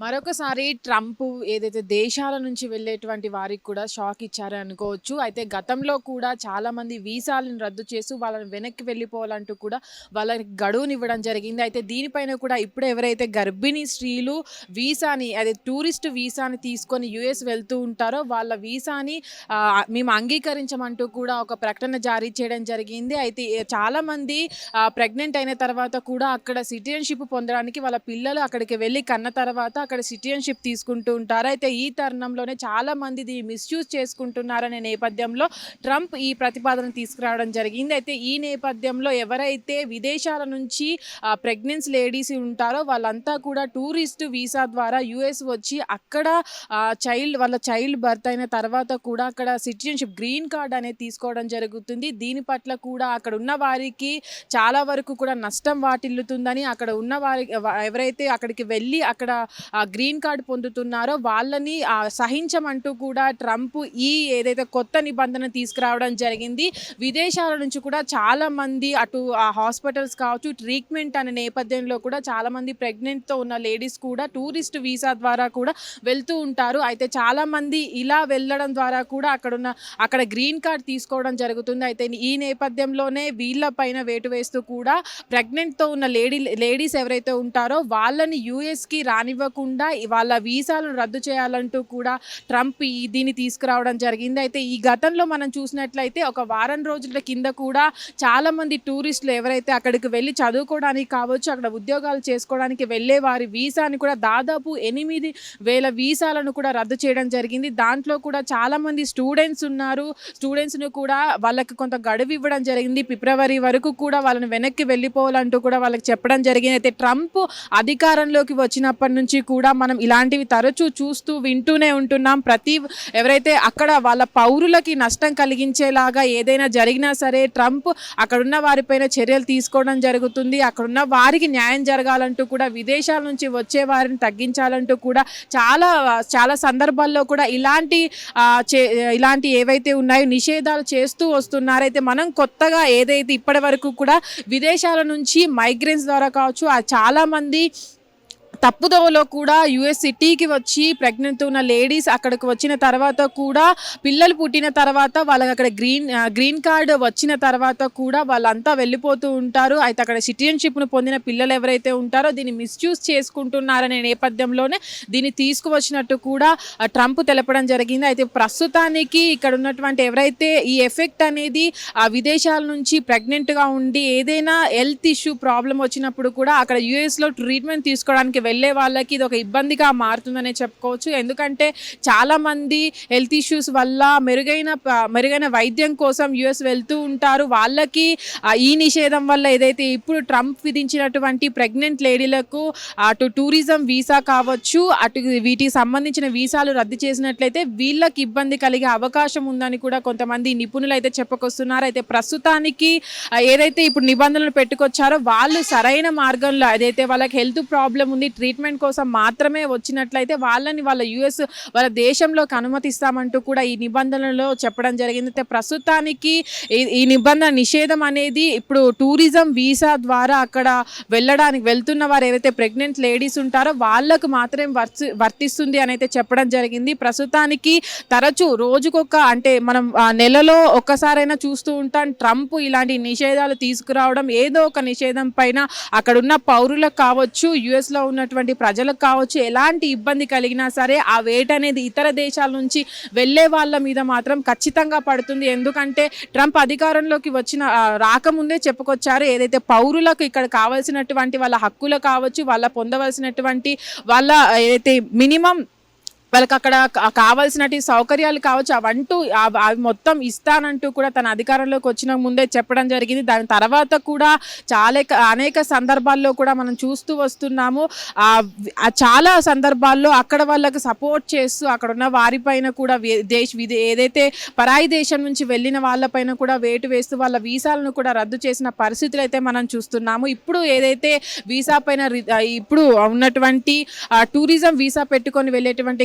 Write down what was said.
మరొకసారి ట్రంప్ ఏదైతే దేశాల నుంచి వెళ్ళేటువంటి వారికి కూడా షాక్ ఇచ్చారని అనుకోవచ్చు. అయితే గతంలో కూడా చాలా మంది వీసాలను రద్దు చేస్తూ వాళ్ళని వెనక్కి వెళ్ళిపోవాలంటూ కూడా వాళ్ళకి గడువునివ్వడం జరిగింది. అయితే దీనిపైన కూడా ఇప్పుడు ఎవరైతే గర్భిణీ స్త్రీలు వీసాని అదే టూరిస్ట్ వీసాని తీసుకొని యుఎస్ వెళ్తూ ఉంటారో వాళ్ళ వీసాని మేము అంగీకరించమంటూ కూడా ఒక ప్రకటన జారీ చేయడం జరిగింది. అయితే చాలామంది చాలా మంది ప్రెగ్నెంట్ అయిన తర్వాత కూడా అక్కడ సిటిజన్షిప్ పొందడానికి వాళ్ళ పిల్లలు అక్కడికి వెళ్ళి కన్న తర్వాత అక్కడ సిటిజన్షిప్ తీసుకుంటూ ఉంటారు. అయితే ఈ తరుణంలోనే చాలా మంది దీన్ని మిస్యూజ్ చేసుకుంటున్నారనే నేపథ్యంలో ట్రంప్ ఈ ప్రతిపాదన తీసుకురావడం జరిగింది. అయితే ఈ నేపథ్యంలో ఎవరైతే విదేశాల నుంచి ప్రెగ్నెన్స్ లేడీస్ ఉంటారో వాళ్ళంతా కూడా టూరిస్ట్ వీసా ద్వారా యుఎస్ వచ్చి అక్కడ చైల్డ్ వాళ్ళ చైల్డ్ బర్త్ అయిన తర్వాత కూడా అక్కడ సిటిజన్షిప్ గ్రీన్ కార్డ్ అనేది తీసుకోవడం జరుగుతుంది. దీని పట్ల కూడా అక్కడ ఉన్న వారికి చాలా వరకు కూడా నష్టం వాటిల్లుతుందని అక్కడ ఉన్న వారి ఎవరైతే అక్కడికి వెళ్ళి అక్కడ గ్రీన్ కార్డ్ పొందుతున్నారో వాళ్ళని సహించమంటూ కూడా ట్రంప్ ఈ ఏదైతే కొత్త నిబంధన తీసుకురావడం జరిగింది విదేశాల నుంచి కూడా చాలా మంది అటు ఆ హాస్పిటల్స్ కావచ్చు ట్రీట్మెంట్ అనే నేపథ్యంలో కూడా చాలా మంది ఉన్న లేడీస్ కూడా టూరిస్ట్ వీసా ద్వారా కూడా వెళ్తూ ఉంటారు. అయితే చాలా మంది ఇలా వెళ్ళడం ద్వారా కూడా అక్కడ ఉన్న అక్కడ గ్రీన్ కార్డ్ తీసుకోవడం జరుగుతుంది. అయితే ఈ నేపథ్యంలోనే వీళ్ళ పైన వేటు వేస్తూ కూడా ప్రెగ్నెంట్తో ఉన్న లేడీ లేడీస్ ఎవరైతే ఉంటారో వాళ్ళని యూఎస్కి రానివ్వకుండా వాళ్ళ వీసాలను రద్దు చేయాలంటూ కూడా ట్రంప్ ఈ దీన్ని తీసుకురావడం జరిగింది. అయితే ఈ గతంలో మనం చూసినట్లయితే ఒక వారం రోజుల కింద కూడా చాలా మంది టూరిస్టులు ఎవరైతే అక్కడికి వెళ్ళి చదువుకోవడానికి కావచ్చు అక్కడ ఉద్యోగాలు చేసుకోవడానికి వెళ్ళే వారి వీసాని కూడా దాదాపు ఎనిమిది వేల వీసాలను కూడా రద్దు చేయడం జరిగింది. దాంట్లో కూడా చాలా మంది స్టూడెంట్స్ ఉన్నారు. స్టూడెంట్స్ను కూడా వాళ్ళకి కొంత గడువు ఇవ్వడం జరిగింది. ఫిబ్రవరి వరకు కూడా వాళ్ళని వెనక్కి వెళ్ళిపోవాలంటూ కూడా వాళ్ళకి చెప్పడం జరిగింది. అయితే ట్రంప్ అధికారంలోకి వచ్చినప్పటి నుంచి కూడా కూడా మనం ఇలాంటివి తరచూ చూస్తూ వింటూనే ఉంటున్నాం. ప్రతి ఎవరైతే అక్కడ వాళ్ళ పౌరులకి నష్టం కలిగించేలాగా ఏదైనా జరిగినా సరే ట్రంప్ అక్కడున్న వారిపైన చర్యలు తీసుకోవడం జరుగుతుంది. అక్కడున్న వారికి న్యాయం జరగాలంటూ కూడా విదేశాల నుంచి వచ్చే వారిని తగ్గించాలంటూ కూడా చాలా చాలా సందర్భాల్లో కూడా ఇలాంటి చే- ఇలాంటి ఏవైతే ఉన్నాయో నిషేధాలు చేస్తూ వస్తున్నారైతే మనం కొత్తగా ఏదైతే ఇప్పటి వరకు కూడా విదేశాల నుంచి మైగ్రేన్స్ ద్వారా కావచ్చు ఆ చాలా మంది తప్పుదోవలో కూడా యుఎస్ సిటీకి వచ్చి ప్రెగ్నెంట్ ఉన్న లేడీస్ అక్కడికి వచ్చిన తర్వాత కూడా పిల్లలు పుట్టిన తర్వాత వాళ్ళకి అక్కడ గ్రీన్ గ్రీన్ కార్డ్ వచ్చిన తర్వాత కూడా వాళ్ళంతా వెళ్ళిపోతూ ఉంటారు. అయితే అక్కడ సిటిజన్షిప్ను పొందిన పిల్లలు ఎవరైతే ఉంటారో దీన్ని మిస్యూజ్ చేసుకుంటున్నారనే నేపథ్యంలోనే దీన్ని తీసుకువచ్చినట్టు కూడా ట్రంప్ తెలపడం జరిగింది. అయితే ప్రస్తుతానికి ఇక్కడ ఉన్నటువంటి ఎవరైతే ఈ ఎఫెక్ట్ అనేది ఆ విదేశాల నుంచి ప్రెగ్నెంట్గా ఉండి ఏదైనా హెల్త్ ఇష్యూ ప్రాబ్లం వచ్చినప్పుడు కూడా అక్కడ యుఎస్లో ట్రీట్మెంట్ తీసుకోవడానికి వెళ్ళే వాళ్ళకి ఇది ఒక ఇబ్బందిగా మారుతుందనే చెప్పుకోవచ్చు. ఎందుకంటే చాలామంది హెల్త్ ఇష్యూస్ వల్ల మెరుగైన మెరుగైన వైద్యం కోసం యుఎస్ వెళ్తూ ఉంటారు. వాళ్ళకి ఈ నిషేధం వల్ల ఏదైతే ఇప్పుడు ట్రంప్ విధించినటువంటి ప్రెగ్నెంట్ లేడీలకు అటు టూరిజం వీసా కావచ్చు అటు వీటికి సంబంధించిన వీసాలు రద్దు చేసినట్లయితే వీళ్ళకి ఇబ్బంది కలిగే అవకాశం ఉందని కూడా కొంతమంది నిపుణులు అయితే చెప్పుకొస్తున్నారు. అయితే ప్రస్తుతానికి ఏదైతే ఇప్పుడు నిబంధనలు పెట్టుకొచ్చారో వాళ్ళు సరైన మార్గంలో ఏదైతే వాళ్ళకి హెల్త్ ప్రాబ్లం ఉంది ట్రీట్మెంట్ కోసం మాత్రమే వచ్చినట్లయితే వాళ్ళని వాళ్ళ యుఎస్ వాళ్ళ దేశంలోకి అనుమతిస్తామంటూ కూడా ఈ నిబంధనలో చెప్పడం జరిగింది. అయితే ప్రస్తుతానికి ఈ- ఈ నిబంధన నిషేధం అనేది ఇప్పుడు టూరిజం వీసా ద్వారా అక్కడ వెళ్ళడానికి వెళ్తున్న వారు ఏవైతే ప్రెగ్నెంట్ లేడీస్ ఉంటారో వాళ్ళకు మాత్రమే వర్తి వర్తిస్తుంది అని అయితే చెప్పడం జరిగింది. ప్రస్తుతానికి తరచూ రోజుకొక అంటే మనం నెలలో ఒక్కసారైనా చూస్తూ ఉంటాం. ట్రంప్ ఇలాంటి నిషేధాలు తీసుకురావడం ఏదో ఒక నిషేధం పైన అక్కడున్న పౌరులకు కావచ్చు యుఎస్లో ఉన్నటువంటి ప్రజలకు కావచ్చు ఎలాంటి ఇబ్బంది కలిగినా సరే ఆ వేట అనేది ఇతర దేశాల నుంచి వెళ్ళే వాళ్ళ మీద మాత్రం ఖచ్చితంగా పడుతుంది. ఎందుకంటే ట్రంప్ అధికారంలోకి వచ్చిన రాకముందే చెప్పుకొచ్చారు ఏదైతే పౌరులకు ఇక్కడ కావాల్సినటువంటి వాళ్ళ హక్కులు కావచ్చు వాళ్ళ పొందవలసినటువంటి వాళ్ళ ఏదైతే మినిమం వాళ్ళకి అక్కడ కా- కావాల్సినటువంటి సౌకర్యాలు కావచ్చు అవంటూ అవి మొత్తం ఇస్తానంటూ కూడా తన అధికారంలోకి వచ్చిన ముందే చెప్పడం జరిగింది. దాని తర్వాత కూడా చాలా అనేక సందర్భాల్లో కూడా మనం చూస్తూ వస్తున్నాము. చాలా సందర్భాల్లో అక్కడ వాళ్ళకి సపోర్ట్ చేస్తూ అక్కడ ఉన్న వారిపైన కూడా దేశ ఏదైతే పరాయి దేశం నుంచి వెళ్ళిన వాళ్ళపైన కూడా వేటు వేస్తూ వాళ్ళ వీసాలను కూడా రద్దు చేసిన పరిస్థితులు అయితే మనం చూస్తున్నాము. ఇప్పుడు ఏదైతే వీసా పైన రి- ఇప్పుడు ఉన్నటువంటి టూరిజం వీసా పెట్టుకొని వెళ్ళేటువంటి